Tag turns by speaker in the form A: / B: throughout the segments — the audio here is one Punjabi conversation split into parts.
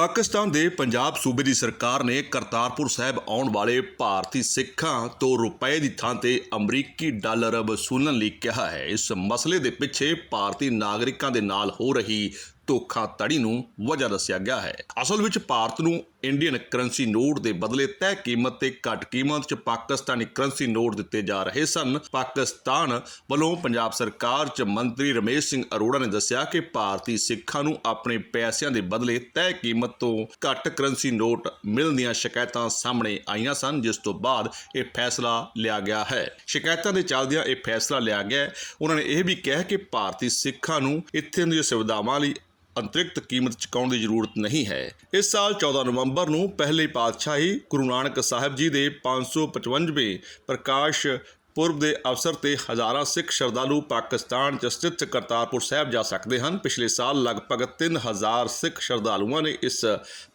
A: ਪਾਕਿਸਤਾਨ ਦੇ ਪੰਜਾਬ ਸੂਬੇ ਦੀ ਸਰਕਾਰ ਨੇ ਕਰਤਾਰਪੁਰ ਸਾਹਿਬ ਆਉਣ ਵਾਲੇ ਭਾਰਤੀ ਸਿੱਖਾਂ ਤੋਂ ਰੁਪਏ ਦੀ ਥਾਂ ਤੇ ਅਮਰੀਕੀ ਡਾਲਰ ਵਸੂਲਣ ਲਈ ਕਿਹਾ ਹੈ। ਇਸ ਮਸਲੇ ਦੇ ਪਿੱਛੇ ਭਾਰਤੀ ਨਾਗਰਿਕਾਂ ਦੇ ਨਾਲ ਹੋ ਰਹੀ ਧੋਖਾਧੜੀ ਨੂੰ ਵਜ੍ਹਾ ਦੱਸਿਆ ਗਿਆ ਹੈ। ਅਸਲ ਵਿੱਚ ਭਾਰਤ ਨੂੰ ਇੰਡੀਅਨ ਕਰੰਸੀ ਨੋਟ ਦੇ ਬਦਲੇ ਤੈਅ ਕੀਮਤ ਤੇ ਘੱਟ ਕੀਮਤ 'ਚ ਪਾਕਿਸਤਾਨੀ ਕਰੰਸੀ ਨੋਟ ਦਿੱਤੇ ਜਾ ਰਹੇ ਸਨ। ਪਾਕਿਸਤਾਨ ਵੱਲੋਂ ਪੰਜਾਬ ਸਰਕਾਰ 'ਚ ਮੰਤਰੀ ਰਮੇਸ਼ ਸਿੰਘ ਅਰੋੜਾ ਨੇ ਦੱਸਿਆ ਕਿ ਭਾਰਤੀ ਸਿੱਖਾਂ ਨੂੰ ਆਪਣੇ ਪੈਸਿਆਂ ਦੇ ਬਦਲੇ ਤੈਅ ਕੀਮਤ ਤੋਂ ਘੱਟ ਕਰੰਸੀ ਨੋਟ ਮਿਲਣ ਦੀਆਂ ਸ਼ਿਕਾਇਤਾਂ ਸਾਹਮਣੇ ਆਈਆਂ ਸਨ, ਜਿਸ ਤੋਂ ਬਾਅਦ ਇਹ ਫੈਸਲਾ ਲਿਆ ਗਿਆ ਹੈ। ਸ਼ਿਕਾਇਤਾਂ ਦੇ ਚੱਲਦਿਆਂ ਇਹ ਫੈਸਲਾ ਲਿਆ ਗਿਆ ਉਹਨਾਂ ਨੇ ਇਹ ਵੀ ਕਿਹਾ ਕਿ ਭਾਰਤੀ ਸਿੱਖਾਂ ਨੂੰ ਇੱਥੇ ਦੀਆਂ ਸੁਵਿਧਾਵਾਂ ਲਈ ਅੰਤਰਿਕਤ ਕੀਮਤ ਚੁਕਾਉਣ ਦੀ ਜ਼ਰੂਰਤ ਨਹੀਂ ਹੈ। ਇਸ ਸਾਲ 14 ਨਵੰਬਰ ਨੂੰ ਪਹਿਲੇ ਪਾਤਸ਼ਾਹੀ ਗੁਰੂ ਨਾਨਕ ਸਾਹਿਬ ਜੀ ਦੇ 555ਵੇਂ ਪ੍ਰਕਾਸ਼ ਪੁਰਬ ਦੇ ਅਵਸਰ ਤੇ ਹਜ਼ਾਰਾਂ ਸਿੱਖ ਸ਼ਰਧਾਲੂ ਪਾਕਿਸਤਾਨ 'ਚ ਸਥਿਤ ਕਰਤਾਰਪੁਰ ਸਾਹਿਬ ਜਾ ਸਕਦੇ ਹਨ। ਪਿਛਲੇ ਸਾਲ ਲਗਭਗ 3000 ਸਿੱਖ ਸ਼ਰਧਾਲੂਆਂ ਨੇ ਇਸ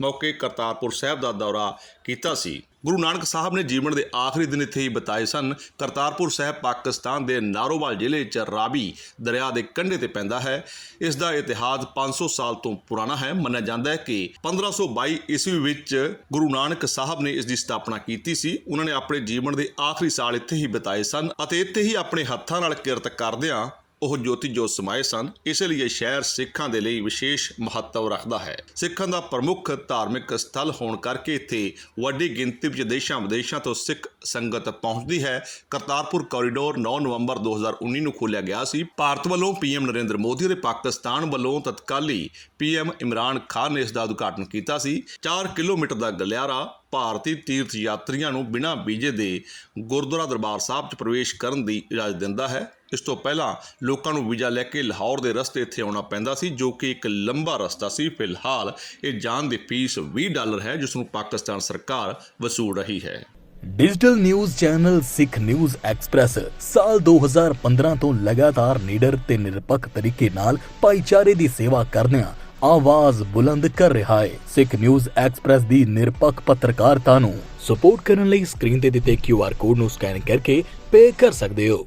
A: ਮੌਕੇ ਕਰਤਾਰਪੁਰ ਸਾਹਿਬ ਦਾ ਦੌਰਾ ਕੀਤਾ ਸੀ। ਗੁਰੂ ਨਾਨਕ ਸਾਹਿਬ ਨੇ ਜੀਵਨ ਦੇ ਆਖਰੀ ਦਿਨ ਇੱਥੇ ਹੀ ਬਿਤਾਏ ਸਨ। ਕਰਤਾਰਪੁਰ ਸਾਹਿਬ ਪਾਕਿਸਤਾਨ ਦੇ ਨਾਰੋਵਾਲ ਜ਼ਿਲ੍ਹੇ 'ਚ ਰਾਵੀ ਦਰਿਆ ਦੇ ਕੰਢੇ ਤੇ ਪੈਂਦਾ ਹੈ। ਇਸ ਦਾ ਇਤਿਹਾਸ 500 ਸਾਲ ਤੋਂ ਪੁਰਾਣਾ ਹੈ। ਮੰਨਿਆ ਜਾਂਦਾ ਹੈ ਕਿ 1522 ਈਸਵੀ ਵਿੱਚ ਗੁਰੂ ਨਾਨਕ ਸਾਹਿਬ ਨੇ ਇਸ ਦੀ ਸਥਾਪਨਾ ਕੀਤੀ ਸੀ। ਉਹਨਾਂ ਨੇ ਆਪਣੇ ਜੀਵਨ ਦੇ ਆਖਰੀ ਸਾਲ ਇੱਥੇ ਹੀ ਬਿਤਾਏ ਸਨ ਅਤੇ ਇੱਥੇ ਹੀ ਆਪਣੇ ਹੱਥਾਂ ਨਾਲ ਕਿਰਤ ਕਰਦਿਆਂ ਉਹ ਜੋਤੀ ਜੋਤ ਸਮਾਏ ਸਨ, ਇਸ ਲਈ ਇਹ ਸ਼ਹਿਰ ਸਿੱਖਾਂ ਦੇ ਲਈ ਵਿਸ਼ੇਸ਼ ਮਹੱਤਵ ਰੱਖਦਾ ਹੈ। ਸਿੱਖਾਂ ਦਾ ਪ੍ਰਮੁੱਖ ਧਾਰਮਿਕ ਸਥਲ ਹੋਣ ਕਰਕੇ ਇੱਥੇ ਵੱਡੀ ਗਿਣਤੀ ਵਿੱਚ ਦੇਸ਼ਾਂ ਵਿਦੇਸ਼ਾਂ ਤੋਂ ਸਿੱਖ ਸੰਗਤ ਪਹੁੰਚਦੀ ਹੈ। ਕਰਤਾਰਪੁਰ ਕੋਰੀਡੋਰ 9 ਨਵੰਬਰ 2019 ਨੂੰ ਖੋਲ੍ਹਿਆ ਗਿਆ ਸੀ। ਭਾਰਤ ਵੱਲੋਂ ਪੀਐਮ ਨਰਿੰਦਰ ਮੋਦੀ ਅਤੇ ਪਾਕਿਸਤਾਨ ਵੱਲੋਂ ਤਤਕਾਲੀ ਪੀਐਮ ਇਮਰਾਨ ਖਾਨ ਨੇ ਇਸ ਦਾ ਉਦਘਾਟਨ ਕੀਤਾ ਸੀ। 4 ਕਿਲੋਮੀਟਰ ਦਾ ਗਲਿਆਰਾ ਭਾਰਤੀ ਤੀਰਥ ਯਾਤਰੀਆਂ ਨੂੰ ਬਿਨਾਂ ਵੀਜ਼ੇ ਦੇ ਗੁਰਦੁਆਰਾ ਦਰਬਾਰ ਸਾਹਿਬ 'ਚ ਪ੍ਰਵੇਸ਼ ਕਰਨ ਦੀ ਇਜਾਜ਼ਤ ਦਿੰਦਾ ਹੈ। ਇਸ ਤੋਂ ਪਹਿਲਾਂ ਲੋਕਾਂ ਨੂੰ ਵੀਜ਼ਾ ਲੈ ਕੇ ਲਾਹੌਰ ਦੇ ਰਸਤੇ ਇੱਥੇ ਆਉਣਾ ਪੈਂਦਾ ਸੀ, ਜੋ ਕਿ ਇੱਕ ਲੰਬਾ ਰਸਤਾ ਸੀ। ਫਿਲਹਾਲ ਇਹ ਜਾਣ ਦੀ ਫੀਸ 20 ਡਾਲਰ ਹੈ, ਜਿਸ ਨੂੰ ਪਾਕਿਸਤਾਨ ਸਰਕਾਰ ਵਸੂਲ ਰਹੀ ਹੈ।
B: Digital news channel Sikh news express ਸਾਲ 2015 ਤੋਂ ਲਗਾਤਾਰ ਨੀਡਰ ਤੇ ਨਿਰਪੱਖ ਤਰੀਕੇ ਨਾਲ ਭਾਈਚਾਰੇ ਦੀ ਸੇਵਾ ਕਰਦਿਆਂ ਆਵਾਜ਼ ਬੁਲੰਦ ਕਰ ਰਿਹਾ ਹੈ। ਸਿੱਖ ਨਿਊਜ਼ ਐਕਸਪ੍ਰੈਸ ਦੀ ਨਿਰਪੱਖ ਪੱਤਰਕਾਰਤਾ ਨੂੰ ਸਪੋਰਟ ਕਰਨ ਲਈ ਸਕਰੀਨ ਤੇ ਦਿੱਤੇ QR ਕੋਡ ਨੂੰ ਸਕੈਨ ਕਰਕੇ ਪੇ ਕਰ ਸਕਦੇ ਹੋ।